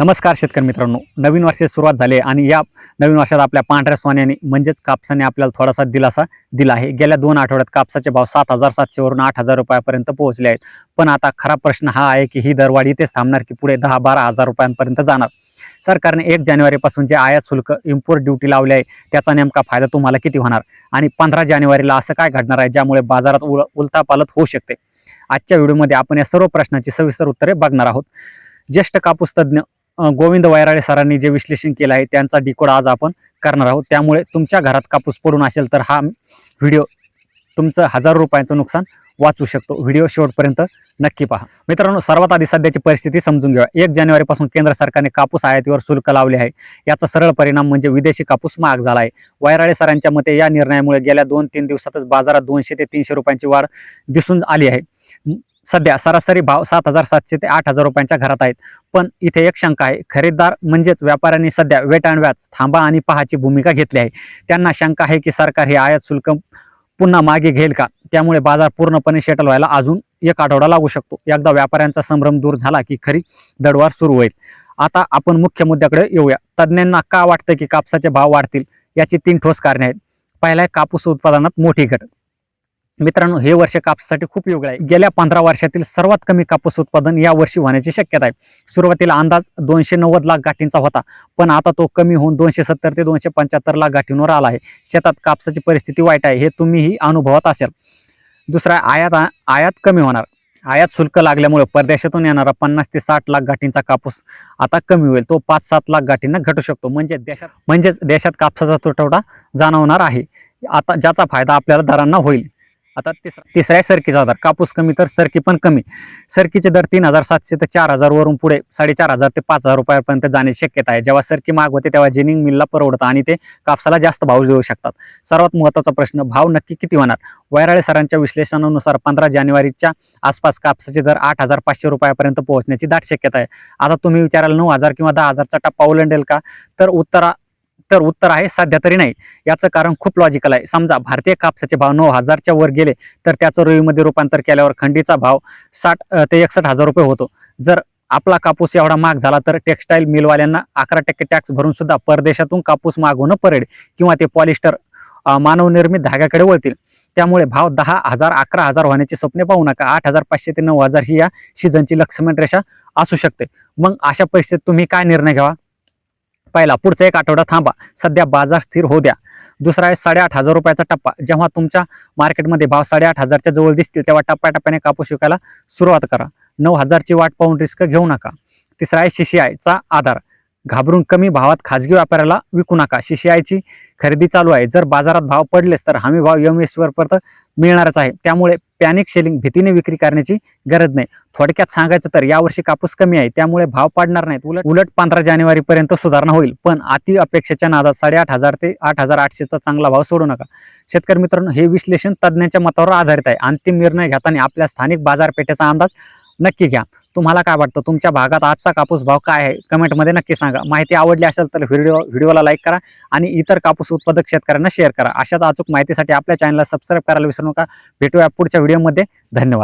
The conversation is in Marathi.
नमस्कार शेतकरी मित्रांनो. नवीन वर्षाची सुरुवात झाली आहे आणि या नवीन वर्षात आपल्या पांढऱ्या सोन्याने म्हणजेच कापसाने आपल्याला थोडासा दिलासा दिला आहे. गेल्या दोन आठवड्यात कापसाचे भाव सात हजार सातशेवरून आठ हजार रुपयापर्यंत पोहोचले आहेत. पण आता खरा प्रश्न हा आहे की ही दरवाढ इथेच थांबणार की पुढे दहा बारा हजार रुपयांपर्यंत जाणार. सरकारने एक जानेवारीपासून जे आयात शुल्क इम्पोर्ट ड्युटी लावले आहे त्याचा नेमका फायदा तुम्हाला किती होणार? आणि पंधरा जानेवारीला असं काय घडणार आहे ज्यामुळे बाजारात उल उलतापालत होऊ शकते? आजच्या व्हिडिओमध्ये आपण या सर्व प्रश्नाची सविस्तर उत्तरे बघणार आहोत. ज्येष्ठ कापूस तज्ज्ञ गोविंद वैराळे सरांनी जे विश्लेषण केलं आहे त्यांचा डिकोड आज आपण करणार आहोत. त्यामुळे तुमच्या घरात कापूस पडून असेल तर हा व्हिडिओ तुमचं हजारो रुपयांचं नुकसान वाचू शकतो. व्हिडिओ शेवटपर्यंत नक्की पहा. मित्रांनो सर्वात आधी सध्याची परिस्थिती समजून घ्या एक जानेवारीपासून केंद्र सरकारने कापूस आयातीवर शुल्क लावले आहे. याचा सरळ परिणाम म्हणजे विदेशी कापूस महाग झाला आहे. वैराळे सरांच्या मते या निर्णयामुळे गेल्या दोन तीन दिवसातच बाजारात दोनशे ते तीनशे रुपयांची वाढ दिसून आली आहे. सध्या सरासरी भाव सात हजार सातशे ते आठ हजार रुपयांच्या घरात आहेत. पण इथे एक शंका आहे. खरेदीदार म्हणजेच व्यापाऱ्यांनी सध्या वेट अँड व्याज थांबा आणि पहाची भूमिका घेतली आहे. त्यांना शंका आहे की सरकार हे आयात शुल्क पुन्हा मागे घेईल का? त्यामुळे बाजार पूर्णपणे सेटल व्हायला अजून एक आठवडा लागू शकतो. एकदा व्यापाऱ्यांचा संभ्रम दूर झाला की खरी दडवार सुरू होईल. आता आपण मुख्य मुद्द्याकडे येऊया. तज्ज्ञांना का वाटतं की कापसाचे भाव वाढतील? याची तीन ठोस कारणे आहेत. पहिला आहे कापूस उत्पादनात मोठी घट. मित्रांनो हे वर्ष कापसासाठी खूप योग्य आहे. गेल्या पंधरा वर्षातील सर्वात कमी कापूस उत्पादन या वर्षी होण्याची शक्यता आहे. सुरुवातीला अंदाज दोनशे नव्वद लाख गाठींचा होता पण आता तो कमी होऊन दोनशे सत्तर ते दोनशे पंच्याहत्तर लाख गाठींवर आला आहे. शेतात कापसाची परिस्थिती वाईट आहे हे तुम्हीही अनुभवत असेल. दुसरा आयात आयात कमी होणार. आयात शुल्क लागल्यामुळे परदेशातून येणारा पन्नास ते साठ लाख गाठींचा कापूस आता कमी होईल. तो पाच सात लाख गाठींना घटू शकतो. म्हणजे देशात म्हणजेच देशात कापसाचा तुटवडा जाणवणार आहे. आता ज्याचा फायदा आपल्याला दरांना होईल. आता तिसरा तिसऱ्या सरकीचा दर कापूस कमी तर सरकी पण कमी. सरकीचे दर तीन हजार सातशे ते चार हजार वरून पुढे साडेचार हजार ते पाच हजार रुपयापर्यंत जाण्याची शक्यता आहे. जेव्हा सरकी माग होते तेव्हा जेनिंग मिलला परवडतं आणि ते कापसाला जास्त भाव देऊ शकतात. सर्वात महत्त्वाचा प्रश्न भाव नक्की किती होणार? वैराळे सरांच्या विश्लेषणानुसार पंधरा जानेवारीच्या आसपास कापसाचे दर आठ हजार पाचशे रुपयापर्यंत पोहोचण्याची दाट शक्यता आहे. आता तुम्ही विचाराल नऊ हजार किंवा दहा हजारचा टप्पा ओलांडेल का? तर उत्तरा तर उत्तर आहे सध्या तरी नाही. याचं कारण खूप लॉजिकल आहे. समजा भारतीय कापसाचे भाव नऊ हजारच्या वर गेले तर त्याचं रुईमध्ये रूपांतर केल्यावर खंडीचा भाव साठ ते एकसष्ट हजार रुपये होतो. जर आपला कापूस एवढा महाग झाला तर टेक्स्टाईल मिलवाल्यांना अकरा टक्के टॅक्स भरून सुद्धा परदेशातून कापूस मागवणं पडेल किंवा ते पॉलिस्टर मानवनिर्मित धाग्याकडे वळतील. त्यामुळे भाव दहा हजार अकरा हजार होण्याची स्वप्ने पाहू नका. आठ हजार पाचशे ते नऊ हजार ही या सीझनची लक्ष्मण रेषा असू शकते. मग अशा परिस्थितीत तुम्ही काय निर्णय घ्यावा? पहिला पुढचा एक आठवडा थांबा. सध्या बाजार स्थिर होऊ द्या. दुसरा आहे साडेआठ हजार रुपयाचा टप्पा. जेव्हा तुमच्या मार्केटमध्ये भाव साडेआठ हजारच्या जवळ दिसतील तेव्हा टप्प्याटप्प्याने कापूस विकायला सुरुवात करा. नऊ हजारची वाट पाहून रिस्क घेऊ नका. तिसरा आहे शिशिआयचा आधार. घाबरून कमी भावात खाजगी व्यापाऱ्याला विकू नका. शिशिआयची खरेदी चालू आहे. जर बाजारात भाव पडलेच तर हमी भाव एम परत मिळणारच आहे. त्यामुळे पॅनिक शेलिंग भीतीने विक्री करण्याची गरज नाही. थोडक्यात सांगायचं तर यावर्षी कापूस कमी आहे. त्यामुळे भाव पडणार नाहीत. उलट उलट पंधरा जानेवारीपर्यंत सुधारणा होईल. पण अति अपेक्षेच्या नादात साडेआठ हजार ते आठ हजार आठशेचा चांगला भाव सोडू नका. शेतकरी मित्रांनो हे विश्लेषण तज्ज्ञांच्या मतावर आधारित आहे. अंतिम निर्णय घेताना आपल्या स्थानिक बाजारपेठेचा अंदाज नक्की घ्या. तुम्हाला काय वाटतं? तुमच्या भागात आजचा कापूस भाव काय आहे? कमेंटमध्ये नक्की सांगा. माहिती आवडली असेल तर व्हिडिओ व्हिडिओला लाईक करा आणि इतर कापूस उत्पादक शेतकऱ्यांना शेअर करा. अशाच अचूक माहितीसाठी आपल्या चॅनलला सबस्क्राईब करायला विसरू नका. भेटूया पुढच्या व्हिडिओमध्ये. धन्यवाद.